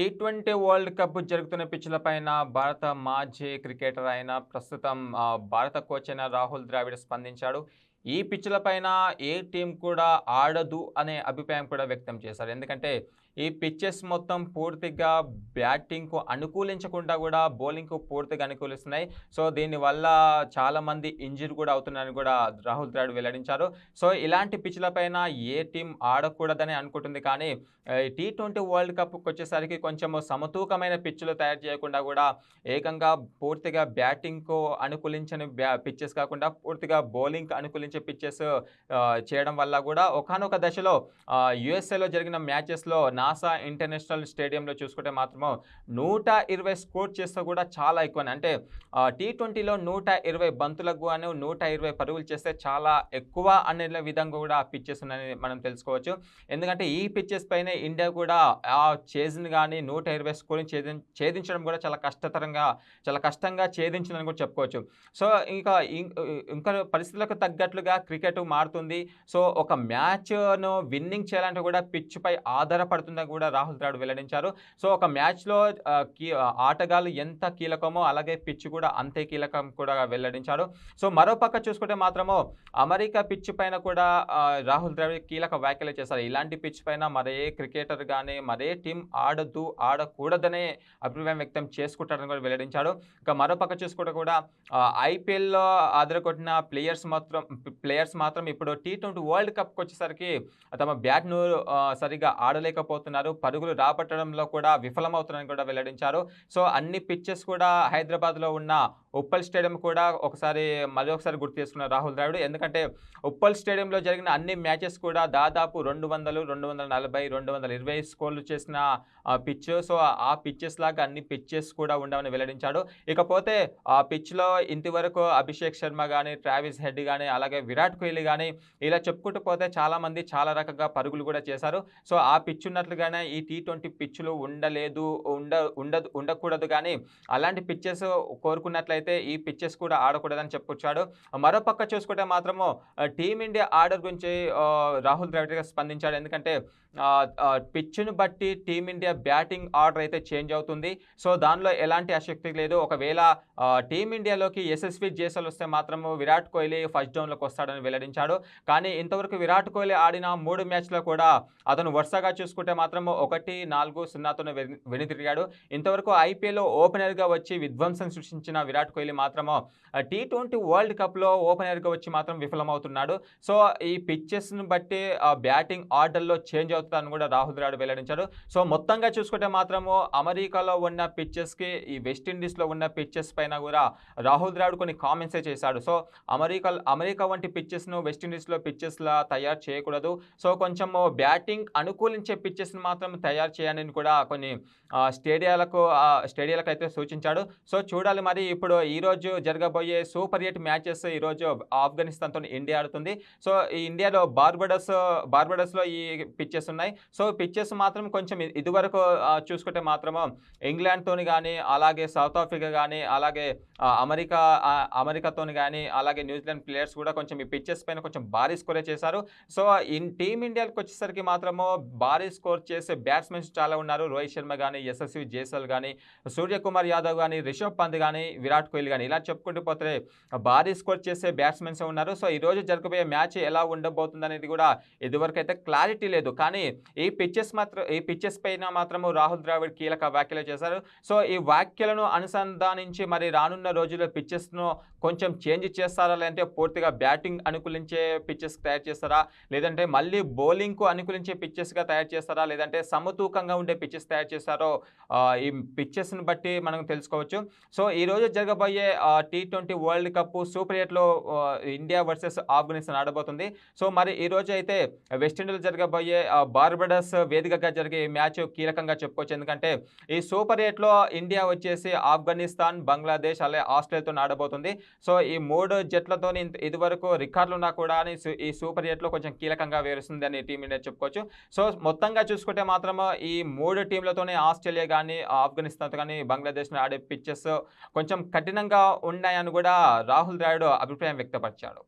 Tea twenty world cup జరుగుతున్న పిచ్చుల పైన భారత మాజీ క్రికెటర్ అయిన ప్రస్తుతం భారత కోచ్ అయిన రాహుల్ ద్రావిడ్ స్పందించాడు. ఈ పిచ్ల పైన ఏ టీం కూడా ఆడదు అనే అభిప్రాయం కూడా వ్యక్తం చేశారు. ఎందుకంటే ఈ పిచ్చెస్ మొత్తం పూర్తిగా బ్యాటింగ్కు అనుకూలించకుండా కూడా బౌలింగ్కు పూర్తిగా అనుకూలిస్తున్నాయి. సో దీనివల్ల చాలామంది ఇంజురీ కూడా అవుతున్నారని కూడా రాహుల్ ద్రావిడ్ వెల్లడించారు. సో ఇలాంటి పిచ్ల పైన ఏ టీం ఆడకూడదని అనుకుంటుంది? కానీ టీ ట్వంటీ వరల్డ్ కప్కి వచ్చేసరికి కొంచెం సమతూకమైన పిచ్చులు తయారు చేయకుండా కూడా ఏకంగా పూర్తిగా బ్యాటింగ్కు అనుకూలించని బ్యా పిచ్చెస్ కాకుండా పూర్తిగా బౌలింగ్కి అనుకూలించే పిచ్చెస్ చేయడం వల్ల కూడా ఒకనొక దశలో యుఎస్ఏలో జరిగిన మ్యాచెస్లో నాసా ఇంటర్నేషనల్ స్టేడియంలో చూసుకుంటే మాత్రము నూట ఇరవై స్కోర్ చేస్తే కూడా చాలా ఎక్కువ అంటే టీ ట్వంటీలో నూట ఇరవై బంతులకు గాను నూట ఇరవై పరుగులు చేస్తే చాలా ఎక్కువ అనే విధంగా కూడా పిచ్చెస్ ఉన్నాయని మనం తెలుసుకోవచ్చు. ఎందుకంటే ఈ పిచ్చెస్ పైన ఇండియా కూడా ఆ చేజ్ని కానీ నూట ఇరవై స్కోర్ని ఛేది ఛేదించడం కూడా చాలా కష్టతరంగా చాలా కష్టంగా ఛేదించిందని కూడా చెప్పుకోవచ్చు. సో ఇంకా ఇంకా పరిస్థితులకు తగ్గట్లుగా క్రికెట్ మారుతుంది. సో ఒక మ్యాచ్ను విన్నింగ్ చేయాలంటే కూడా పిచ్ పై ఆధారపడుతుందని కూడా రాహుల్ ద్రావిడ్ వెల్లడించారు. సో ఒక మ్యాచ్లో కీ ఆటగాళ్ళు ఎంత కీలకమో అలాగే పిచ్ కూడా అంతే కీలకం కూడా వెల్లడించారు. సో మరో పక్క చూసుకుంటే మాత్రము అమెరికా పిచ్ పైన కూడా రాహుల్ ద్రావిడ్ కీలక వ్యాఖ్యలు చేశారు. ఇలాంటి పిచ్ పైన మరే క్రికెటర్ కానీ మరే టీం ఆడద్దు ఆడకూడదనే అభిప్రాయం వ్యక్తం చేసుకుంటారని కూడా వెల్లడించాడు ఇంకా మరో పక్క చూసుకుంటే కూడా ఐపీఎల్లో ఆదరకొట్టిన ప్లేయర్స్ మాత్రం ప్లేయర్స్ మాత్రం ఇప్పుడు టీ ట్వంటీ వరల్డ్ కప్కి వచ్చేసరికి తమ బ్యాట్ను సరిగా సరిగా అవుతున్నారు పరుగులు రాబట్టడంలో కూడా విఫలమవుతున్నారని కూడా వెల్లడించారు. సో అన్ని పిచ్చెస్ కూడా హైదరాబాద్లో ఉన్న ఉప్పల్ స్టేడియం కూడా ఒకసారి మళ్ళీ ఒకసారి గుర్తు చేసుకున్నారు రాహుల్ ద్రావిడ్. ఎందుకంటే ఉప్పల్ స్టేడియంలో జరిగిన అన్ని మ్యాచెస్ కూడా దాదాపు రెండు వందలు రెండు వందల నలభై రెండు వందల ఇరవై స్కోర్లు చేసిన పిచ్. సో ఆ పిచ్చెస్ లాగా అన్ని పిచ్చెస్ కూడా ఉండవని వెల్లడించాడు. ఇకపోతే ఆ పిచ్లో ఇంతవరకు అభిషేక్ శర్మ కానీ ట్రావిస్ హెడ్ కానీ అలాగే విరాట్ కోహ్లీ కానీ ఇలా చెప్పుకుంటూ పోతే చాలామంది చాలా రకంగా పరుగులు కూడా చేశారు. సో ఆ పిచ్ ఉన్నట్లుగానే ఈ టీ ట్వంటీ పిచ్చులు ఉండలేదు ఉండ ఉండదు ఉండకూడదు కానీ అలాంటి పిచ్చెస్ కోరుకున్నట్లయితే ఈ పిచ్చెస్ కూడా ఆడకూడదని చెప్పుకొచ్చాడు. మరో పక్క చూసుకుంటే మాత్రము టీమిండియా ఆర్డర్ గురించి రాహుల్ ద్రావిడ్ స్పందించాడు. ఎందుకంటే ఆ, పిచ్చును బట్టి టీమిండియా బ్యాటింగ్ ఆర్డర్ అయితే చేంజ్ అవుతుంది. సో దానిలో ఎలాంటి ఆసక్తి లేదు. ఒకవేళ టీమిండియాలోకి ఎస్ఎస్వి జేసల్ వస్తే మాత్రము విరాట్ కోహ్లీ ఫస్ట్ డౌన్లోకి వస్తాడని వెల్లడించాడు. కానీ ఇంతవరకు విరాట్ కోహ్లీ ఆడిన మూడు మ్యాచ్లో కూడా అతను వరుసగా చూసుకుంటే మాత్రం ఒకటి నాలుగు సున్నాతోనే వెనుతిరిగాడు ఇంతవరకు ఐపీఎల్లో ఓపెనర్గా వచ్చి విధ్వంసం సృష్టించిన విరాట్ కోహ్లీ మాత్రము టీ ట్వంటీ వరల్డ్ కప్లో ఓపెనర్గా వచ్చి మాత్రం విఫలమవుతున్నాడు. సో ఈ పిచ్చెస్ను బట్టి బ్యాటింగ్ ఆర్డర్లో చేంజ్ అవుతుందని కూడా రాహుల్ ద్రావిడ్ వెల్లడించాడు. సో మొత్తంగా చూసుకుంటే మాత్రము అమెరికాలో ఉన్న పిచ్చెస్కి ఈ వెస్టిండీస్లో ఉన్న పిచ్చెస్ పైన కూడా రాహుల్ ద్రావిడ్ కొన్ని కామెంట్సే చేశాడు. సో అమెరికా అమెరికా వంటి పిచ్చెస్ను వెస్టిండీస్లో పిచ్చెస్లా తయారు చేయకూడదు. సో కొంచెము బ్యాటింగ్ అనుకూలించే పిచ్చెస్ని మాత్రం తయారు చేయాలని కూడా కొన్ని స్టేడియాలకు ఆ, స్టేడియాలకు అయితే సూచించాడు. సో చూడాలి మరి ఇప్పుడు ఈరోజు జరగబోయే సూపర్ ఎయిట్ మ్యాచెస్ ఈరోజు ఆఫ్ఘనిస్తాన్తో ఇండియా ఆడుతుంది. సో ఈ ఇండియాలో బార్బడస్ బార్బడస్లో ఈ పిచ్చెస్ ఉన్నాయి. సో పిచ్చెస్ మాత్రం కొంచెం ఇదివరకు చూసుకుంటే మాత్రము ఇంగ్లాండ్తో కానీ అలాగే సౌత్ ఆఫ్రికా కానీ అలాగే అమెరికా అమెరికాతో అమెరికాతోని కానీ అలాగే న్యూజిలాండ్ ప్లేయర్స్ కూడా కొంచెం ఈ పిచ్చెస్ పైన కొంచెం భారీ స్కోరే చేశారు. సో ఇన్ టీమిండియాకి వచ్చేసరికి మాత్రము భారీ స్కోర్ చేసే బ్యాట్స్మెన్స్ చాలా ఉన్నారు. రోహిత్ శర్మ కానీ యశస్వి జేసల్ కానీ సూర్యకుమార్ యాదవ్ కానీ రిషబ్ పంత్ కానీ విరాట్ కోహ్లీ కానీ ఇలా చెప్పుకుంటూ పోతే భారీ స్కోర్ చేసే బ్యాట్స్మెన్స్ ఉన్నారు. సో ఈ రోజు జరగబోయే మ్యాచ్ ఎలా ఉండబోతుంది అనేది కూడా ఇదివరకు అయితే క్లారిటీ లేదు. కానీ ఈ పిచ్చెస్ మాత్రం ఈ పిచ్చెస్ పైన మాత్రము రాహుల్ ద్రావిడ్ కీలక వ్యాఖ్యలు చేశారు. సో ఈ వ్యాఖ్యలను అనుసంధానించి మరి రానున్న రోజుల్లో పిచ్చెస్ను కొంచెం చేంజ్ చేస్తారా? లేదంటే పూర్తిగా బ్యాటింగ్ అనుకూలించే పిచ్చెస్ తయారు చేస్తారా? లేదంటే మళ్ళీ బౌలింగ్కు అనుకూలించే పిచ్చెస్గా తయారు చేస్తారా? లేదంటే సమతూకంగా ఉండే పిచ్చెస్ తయారు చేశారో ఈ పిచ్చెస్ని బట్టి మనం తెలుసుకోవచ్చు. సో ఈ జరగబోయే T twenty world cup super ఎయిట్లో ఇండియా వర్సెస్ ఆఫ్ఘనిస్తాన్ ఆడబోతుంది. సో మరి ఈ అయితే వెస్టిండీస్ జరగబోయే బార్బడస్ వేదికగా జరిగే ఈ మ్యాచ్ కీలకంగా చెప్పుకోవచ్చు. ఎందుకంటే ఈ సూపర్ ఎయిట్లో ఇండియా వచ్చేసి ఆఫ్ఘనిస్తాన్ బంగ్లాదేశ్ అలాగే ఆస్ట్రేలియాతో ఆడబోతుంది. సో ఈ మూడు జట్లతో ఇదివరకు రికార్డులు ఉన్నా కూడా అని ఈ సూపర్ ఎయిట్లో కొంచెం కీలకంగా వేరుస్తుంది అని టీమిండియా చెప్పుకోవచ్చు. సో మొత్తంగా చూసుకుంటే మాత్రం ఈ మూడు టీంలతోనే ఆస్ట్రేలియా కానీ ఆఫ్ఘనిస్తాన్తో కానీ బంగ్లాదేశ్ ఆడే పిచ్చెస్ కొంచెం కఠినంగా ఉన్నాయని కూడా రాహుల్ ద్రావిడ్ అభిప్రాయం వ్యక్తపరిచాడు.